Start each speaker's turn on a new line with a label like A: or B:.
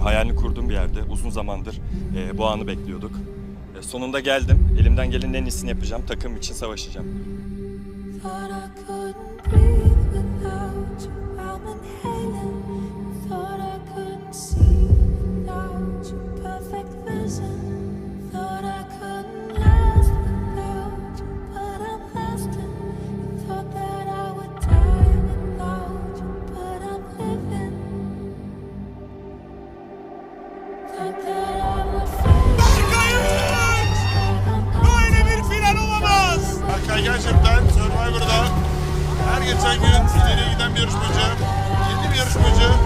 A: hayalini kurduğum bir yerde. Uzun zamandır e, bu anı bekliyorduk. E, sonunda geldim. Elimden gelenin en iyisini yapacağım. Takım için savaşacağım.
B: Thought
C: Böyle bir final olamaz. Berkay gerçekten Survivor'da her geçen gün ileriye giden bir yarışmacı. Yeni bir yarışmacı.